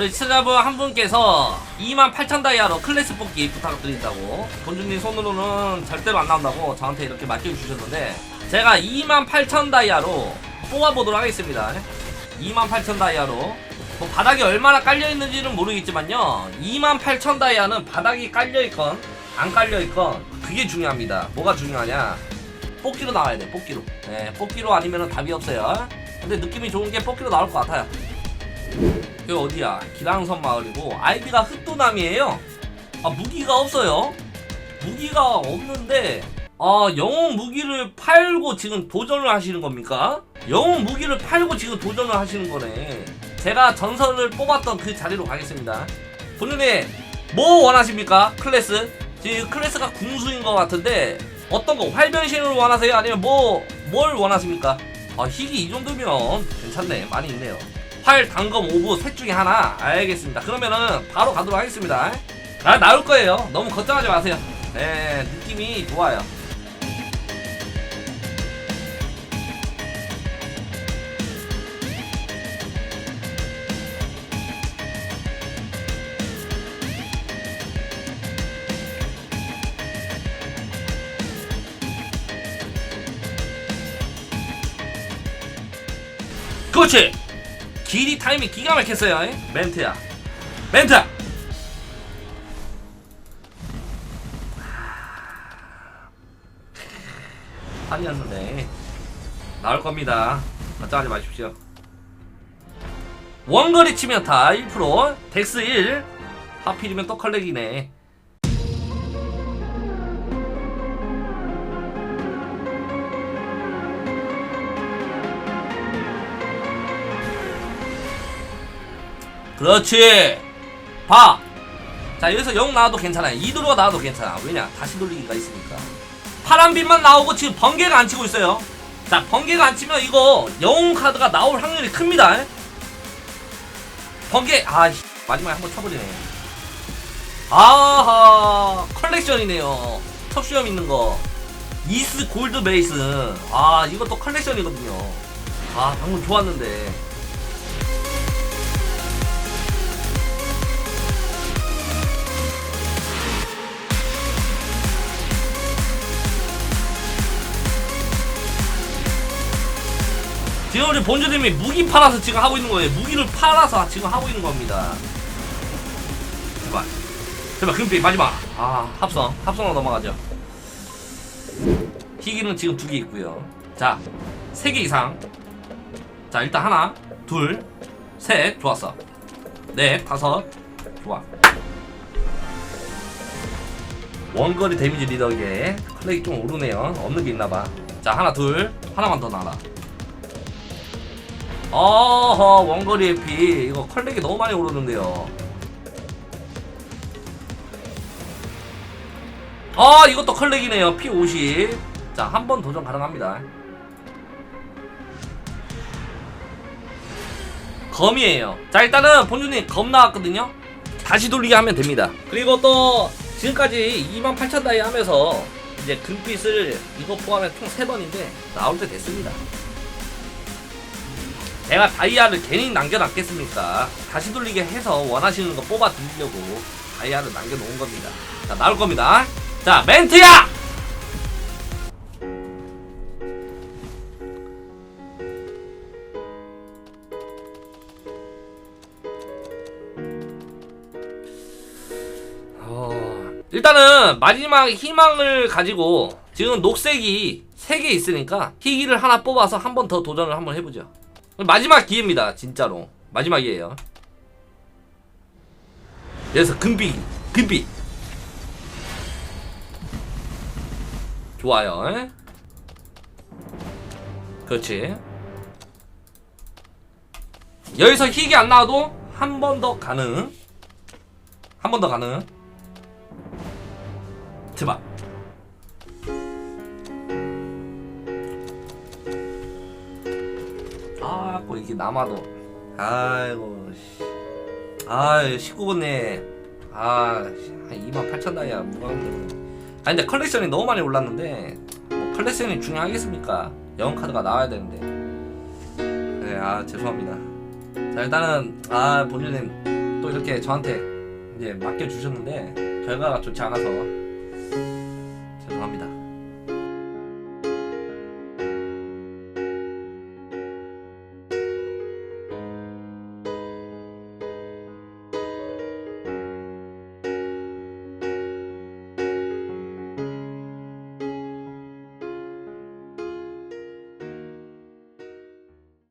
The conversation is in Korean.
우리 시청자분 한 분께서 28,000 다이아로 클래스 뽑기 부탁드린다고. 본주님 손으로는 절대로 안 나온다고 저한테 이렇게 맡겨주셨는데 제가 28,000 다이아로 뽑아보도록 하겠습니다. 28,000 다이아로. 뭐 바닥이 얼마나 깔려있는지는 모르겠지만요. 28,000 다이아는 바닥이 깔려있건 안 깔려있건 그게 중요합니다. 뭐가 중요하냐? 뽑기로 나와야 돼 뽑기로. 네, 뽑기로 아니면 답이 없어요. 근데 느낌이 좋은 게 뽑기로 나올 것 같아요 여기 어디야? 기랑선 마을이고 아이디가 흑도남이에요. 아 무기가 없어요. 무기가 없는데 아 영웅 무기를 팔고 지금 도전을 하시는 겁니까? 영웅 무기를 팔고 지금 도전을 하시는 거네. 제가 전설을 뽑았던 그 자리로 가겠습니다. 본인이 뭐 원하십니까? 클래스? 지금 클래스가 궁수인 것 같은데 어떤 거 활변신을 원하세요? 아니면 뭐 뭘 원하십니까? 아 희귀 이 정도면 괜찮네. 많이 있네요. 활, 단검, 오브 셋 중에 하나. 알겠습니다. 그러면은 바로 가도록 하겠습니다. 아 나올 거예요. 너무 걱정하지 마세요. 네 느낌이 좋아요. 그렇지 길이 타이밍 기가 막혔어요. 에? 멘트야. 멘트야 아니었는데 나올 겁니다. 걱정하지 마십시오. 원거리 치면 다1% 덱스 1 하필이면 또 컬렉이네 그렇지. 봐! 자 여기서 0 나와도 괜찮아요. 2드로가 나와도 괜찮아. 왜냐? 다시 돌리기가 있으니까. 파란빛만 나오고 지금 번개가 안 치고 있어요. 자 번개가 안 치면 이거 영웅 카드가 나올 확률이 큽니다. 번개 아 씨, 마지막에 한번 쳐버리네. 아하. 컬렉션이네요. 톱수염 있는 거. 이스 골드 베이스. 아 이것도 컬렉션이거든요. 아 방금 좋았는데 지금 우리 본주님이 무기 팔아서 지금 하고 있는 거예요. 무기를 팔아서 지금 하고 있는 겁니다. 제발. 제발, 금빛 마지막. 아, 합성. 합성으로 넘어가죠. 희귀는 지금 두 개 있고요. 자, 세 개 이상. 자, 일단 하나, 둘, 셋. 좋았어. 넷, 다섯. 좋아. 원거리 데미지 리더기에 클렉이 좀 오르네요. 없는 게 있나봐. 자, 하나, 둘. 하나만 더 나라. 어허 원거리 에피 이거 컬렉이 너무 많이 오르는데요. 아 이것도 컬렉이네요. P50 자 한 번 도전 가능합니다. 검이에요. 자 일단은 본주님 검 나왔거든요. 다시 돌리게 하면 됩니다. 그리고 또 지금까지 28,000 다이 하면서 이제 금빛을 이거 포함해 총 3번인데 나올 때 됐습니다 제가 다이아를 괜히 남겨놨겠습니까? 다시 돌리게 해서 원하시는 거 뽑아 드리려고 다이아를 남겨놓은 겁니다. 자, 나올 겁니다. 자, 멘트야! 어, 일단은 마지막 희망을 가지고 지금 녹색이 3개 있으니까 희귀를 하나 뽑아서 한 번 더 도전을 한번 해보죠. 마지막 기회입니다 진짜로. 마지막이에요. 그래서 금비 금비. 좋아요. 에? 그렇지. 여기서 희귀 안 나와도 한 번 더 가능. 한 번 더 가능. 제발 아고 이게 남아도. 아이고 씨. 아 19분네 아한 28,000 다이아 무관계 아 근데 컬렉션이 너무 많이 올랐는데 뭐 컬렉션이 중요하겠습니까? 영웅 카드가 나와야 되는데. 네아 죄송합니다. 자 일단은 아 본주님 또 이렇게 저한테 이제 맡겨주셨는데 결과가 좋지 않아서